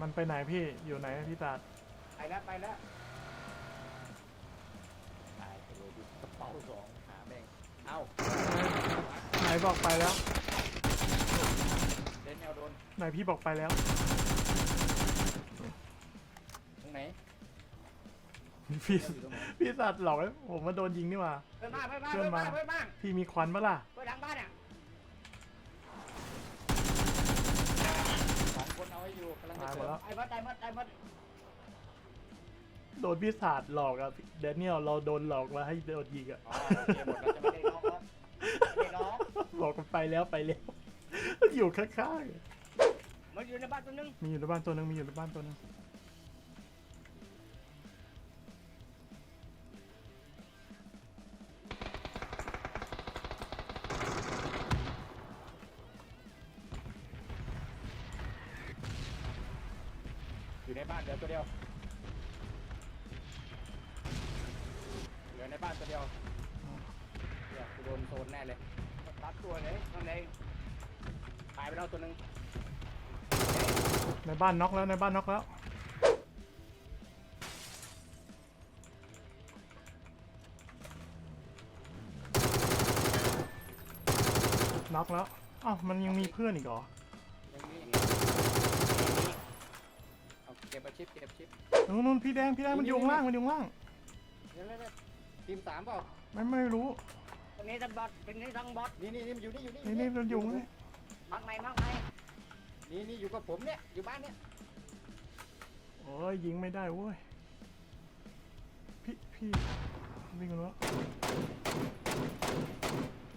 มันไปไหนพี่อยู่ไหนพี่ตาดไปแล้วไปแล้วตายไปเลยดิกระเป๋าสองหาแม่งเอ้าไหนบอกไปแล้ว เล่นแนวโดนไหนพี่บอกไปแล้ว ตรงไหนพี่อยู่ตรงไหนพี่สัตว์หลอกให้ผมมาโดนยิงนี่หว่าเพื่อนมาเพื่อนมาเพื่เพื่ออนนมามาเพื่อนมาพี่มีควันปะล่ะเพื่อน ไว้อยู่กำลังจะตายหมเสริดมแล้ว ไอ้มดไอ้มดไอ้มดโดนพี่ศาสตร์หลอกอะเดนเนียลเราโดนหลอกมาให้โดนยิงอะอ๋อโอเคหมดแล้วจะไม่ได้ร้องแล้วไม่ได้ร้องบอกกันไปแล้วไปแล้ว อยู่ข้างมันอยู่ในบ้านตัวนึงๆมีอยู่ในบ้านตัวหนึงมีอยู่ในบ้านตัวหนึง อยู่ในบ้านเหลือตัวเดียวเหลือในบ้านตัวเดียวเดี๋ยวกูโดนโซนแน่เลยตัดตัวเลยข้างในหายไปแล้วตัวหนึ่งในบ้านน็อกแล้วในบ้านน็อกแล้ว น็อกแล้วอ้าวมันยังมีเพื่อนอีกเหรอ ก็บอาชิปเก็บชิปนู่นนู่นพี่แดงพี่แดงมันอยู่ข้างล่างมันอยู่ข้างล่างเดี๋ยวๆๆทีมสามเปล่าไม่ไม่รู้ตรงนี้ทั้งบอสตรงนี้ทั้งบอสนี่นี่นี่มันอยู่นี่อยู่นี่นี่นี่มันอยู่นี่มักไหนมักไหนนี่นี่อยู่กับผมเนี่ยอยู่บ้านเนี่ยโอ้ยยิงไม่ได้เว้ยพี่พี่วิ่งกันแล้ว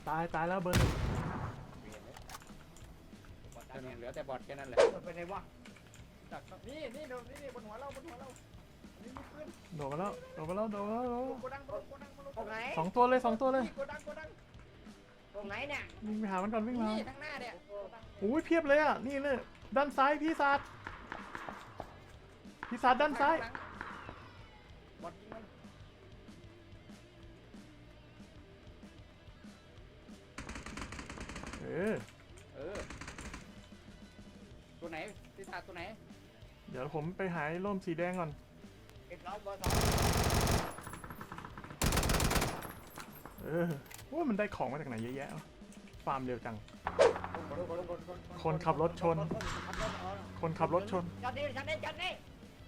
ตายตายแล้วเบอร์หนึ่งเท่านั้นเหลือแต่บอสแค่นั้นแหละไปไหนวะ จากนี่นี่เดี๋ยวนี่นี่บนหัวเราบนหัวเราอันนี้มีปืนโดดมาแล้วโดดมาแล้วโดดมาแล้วโดดมาแล้วโกดังโกดังโกดังตรงไหนสองตัวเลยสองตัวเลยโกดังโกดังตรงไหนเนี่ยวิ่งไปหามันก่อนวิ่งมานี่ทั้งหน้าเนี่ยโอ้ยเพียบเลยอะนี่เลยด้านซ้ายพี่ศาสตร์พี่ศาสตร์ด้านซ้ายบอสยิงมันเออเออตัวไหนที่ตาตัวไหน เดี๋ยวผมไปหาไอ้ร่มสีแดงก่อนเอ็ดร้อยเบอร์สองเออว่ามันได้ของมาจากไหนเยอะแยะวะฟาร์มเร็วจัง คนขับรถชน คนขับรถชนจัดนี่จัดนี่จัดนี่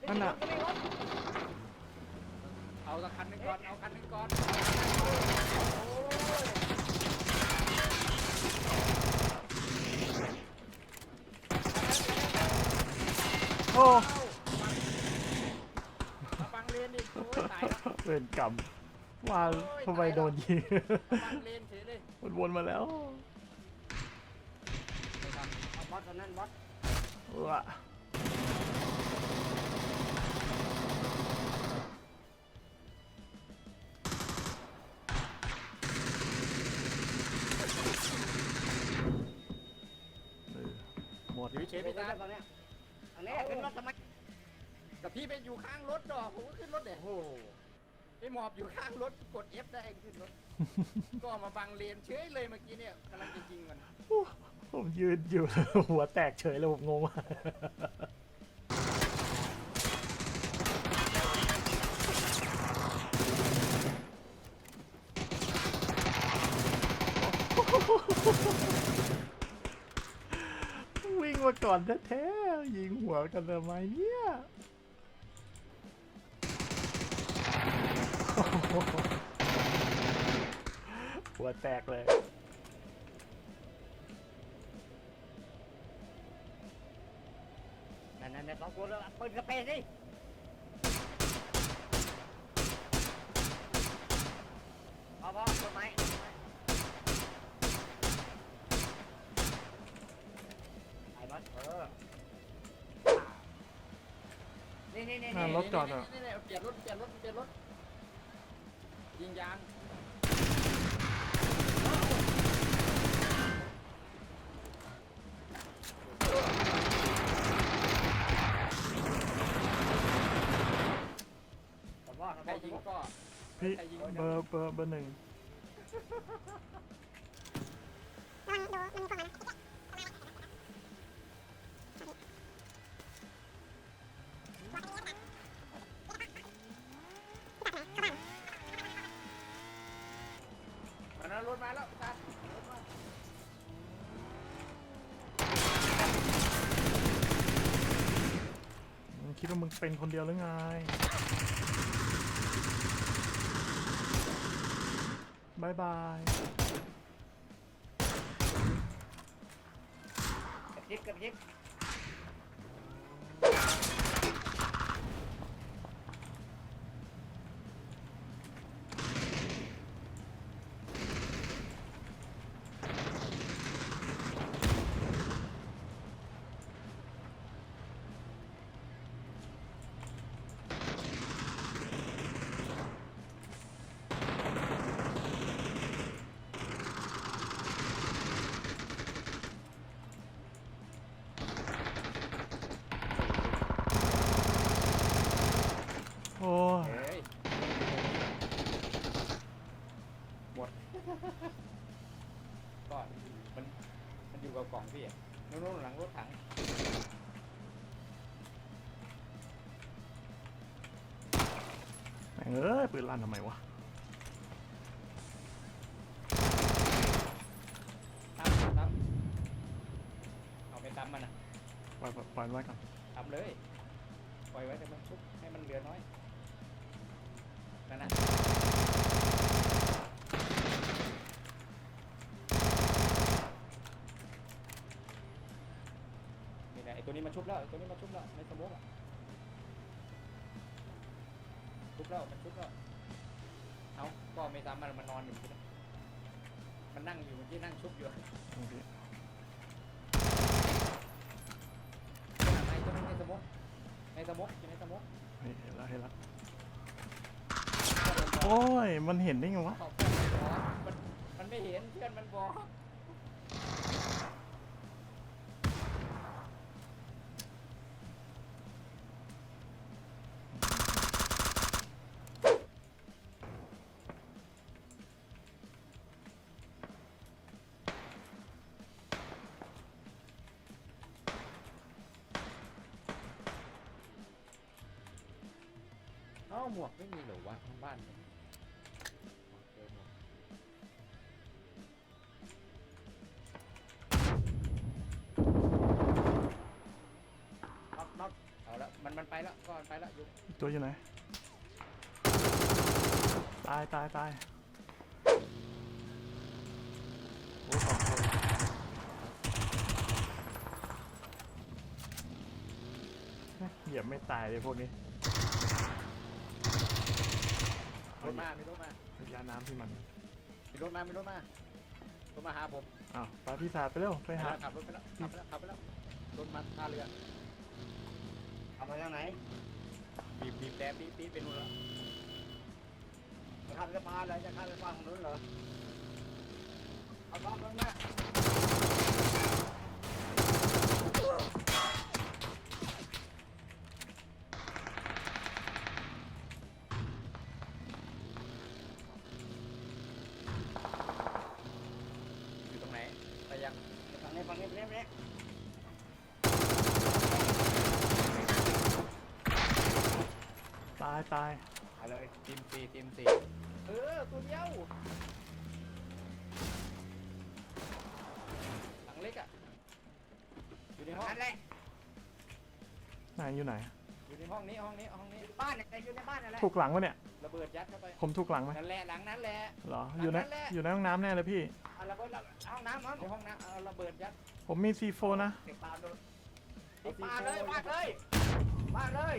นั่นน่ะจะมีรถเอาสักคันหนึงก่อน เอาคันหนึงก่อน โอ้เอาฟังเลนอีกโอ้ยตายแล้วเวรกรรมว่าทำไมโดนยิงฟังเลนเฉยเลยมันวนมาแล้วไม่ทันเอาบอสตัวนั้นบอสว้าเออหมด อยู่เฉยไปๆพี่ตาตาตอนเนี้ย อันนี้ขึ้นรถทำไมกับพี่ไปอยู่ข้างรถดอกผมก็ขึ้นรถเด็โอ้โหไอหมอบอยู่ข้างรถกด F ได้ขึ้นรถ ก็มาบังเลนเฉยเลยเมื่อกี้เนี่ยกำลังจะยิงมันผมยืนอยู่ หัวแตกเฉยเลยผมงงมากวิ่งมาก่อนแท้ๆ ยิงหัวกันทำไมเนี่ยหัวแตกเลยนั่นนั่นนั่นสองคนแล้วปืนกระเปสิ นี่นี่นี่อ่านี่รถจอดอะ นี่ๆๆเปลี่ยนรถเปลี่ยนรถเปลี่ยนรถยิงยางผมว่าใครยิงก็พี่เบอร์เบอร์เบอร์หนึ่งผ แล้วรถมาแล้วตัดรถมามึงคิดว่ามึงเป็นคนเดียวหรือไง บายบาย กระพริบกระพริบ โอ้ย เฮ้ยหมด ก็มันมันอยู่ กับกล่องพี่อะนู่นๆหลังรถถังแม่งเอ้ยปืนลั่นทำไมวะตามตามเอาไปตามมันอะปล่อยปล่อยปล่อยมันไว้ก่อนทำเลย ปล่อยไว้แต่มันชุบให้มันเหลือน้อยนั่นนะนี่แหละไอ ตัวนี้มันชุบแล้วไอตัวนี้มันชุบแล้วในสมองอะชุบแล้วมันชุบแล้วเอาก็ไม่ตามมันมันนอนอยู่เมื่อกี้นะมันนั่งอยู่เมื่อกี้นั่งชุบอยู่โอเคในตัวนี้ในสมองในสมองอยู่ในสมองเฮ้ยเห็นแล้วเห็นแล้วโอ้ยมันเห็นได้ไงวะขอบคุณมันมันไม่เห็นเพื่อนมันบอก เอ้าหมวกไม่มีเหรอวะทั้งบ้านเนี่ยเจอหมวกน็อกน็อกเอาละมันมันไปแล้วก็มันไปแล้วอยู่ตัวอยู่ไหน ตายตายตายโอ้สองคนเฮ้ยเหยียบไม่ตายเลยพวกนี้ ถมามีรถมาพยาน้ำที่มันมีรถมามีรถมา รถมาหาผมอ้าวไปพี่สาดไปเร็วไปหาขับรถไปแล้วขับไปแล้วขับไปแล้วรถมาท่าเรือเอามาจากไหนบีบบีบแต่ปี๊ดปี๊ดไปนู่นแล้วจะข้ามสะพานเลยจะข้ามสะพานของนู้นเหรอเอาบ้านบ้างนะ อยู่ตรงไหนไปยัง ฝั่งนี้ฝั่งนี้ฝั่งนี้ฝั่งนี้ ตายตายเอาเลยทีมสี่ทีมสี่เออตัวเดียวหลังเล็กอะอยู่ในห้องนั่นแหละไหนอยู่ไหน อยู่ในห้องนี้ห้องนี้ห้องนี้บ้านเนี่ยอยู่ในบ้านนั่นแหละถูกหลังวะเนี่ย ระเบิดยัดเข้าไปผมถูกหลังไหมนั่นแหละหลังนั้นแหละ เหรอ อยู่ใน หลังนั้นแหละ อยู่ในห้องน้ำแน่เลยพี่ เอาระเบิดเอาห้องน้ำมั้งในห้องน้ำเอาระเบิดยัดผมมี C4 นะ เด็กปลาโดนเอาปลาเลยปลาเลยปลาเลย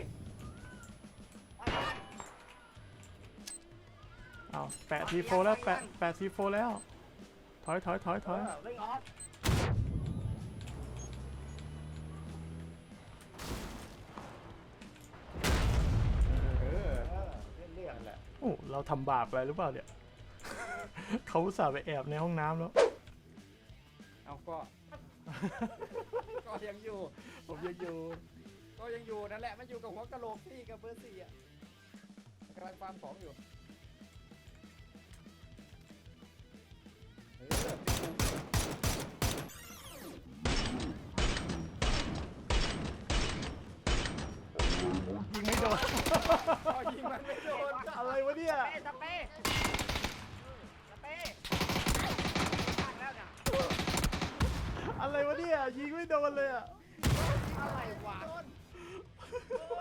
าวแปะ C4 แล้วแปะแปะ C4 แล้ว ถอยถอยถอยถอยเออวิ่งออกเออเออเรื่องเรื่องนั่นแหละโอ้เราทำบาปอะไรหรือเปล่าเนี่ย เขาอุตส่าห์ไปแอบในห้องน้ำแล้ว เอาก็ ก็ยังอยู่ ผมยังอยู่ ก็ยังอยู่นั่นแหละมันอยู่กับหัวกะโหลกพี่กับเบอร์สี่อะกำลังฟาร์มของอยู่ โดนยิงมันไม่โดนอะไรวะเนี่ยเป้สเป้สเปดนอะไรวะเนี่ยยิงไม่โดนเลยอะอะไรวะโอ้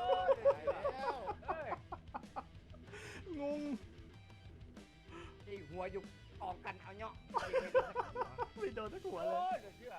งงไอหัวอยู่ออกกันเอาเนาะไม่โดนสักหัวเลยเชื่อ